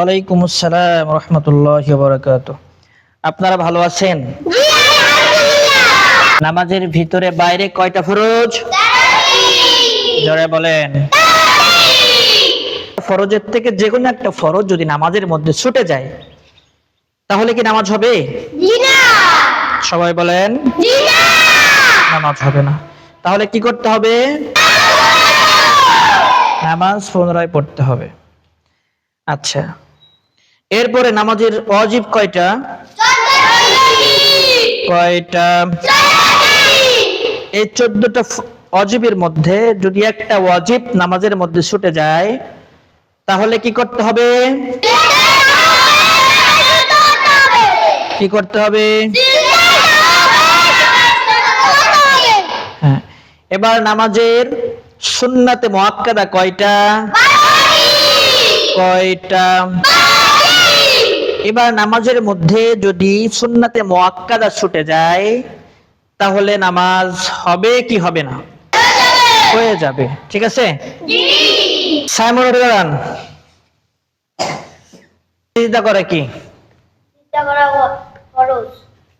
ওয়ালাইকুম আসসালাম রহমতুল্লাহ বরকাত আপনারা ভালো আছেন? নামাজের ভিতরে বাইরে কয়টা ফরজ? জোরে বলেন। ফরজের থেকে যে কোনো একটা ফরজ যদি নামাজের মধ্যে ছুটে যায় তাহলে কি নামাজ হবে? সবাই বলেন নামাজ হবে না। তাহলে কি করতে হবে? নামাজ পুনরায় পড়তে হবে। আচ্ছা এরপরে নামাজের অজিব কয়টা? কয়টা? এই চোদ্দটা অজিবের মধ্যে যদি একটা ওয়াজিব নামাজের মধ্যে ছুটে যায় তাহলে কি করতে হবে? কি করতে হবে? হ্যাঁ। এবার নামাজের সুন্নাতে মুআক্কাদা কয়টা? কয়টা? এবার নামাজের মধ্যে যদি সুন্নাতে মুআক্কাদা ছুটে যায় তাহলে নামাজ হবে কি হবে না? হয়ে যাবে। ঠিক আছে? সাইমন উঠে দাঁড়ান। সিজদা করে কি?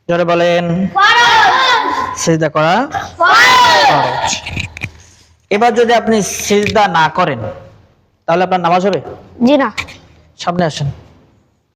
জোরে বলেন। সিজদা করা ফরজ। এবার যদি আপনি সিজদা না করেন তাহলে আপনার নামাজ হবে? জি না। সামনে আসেন।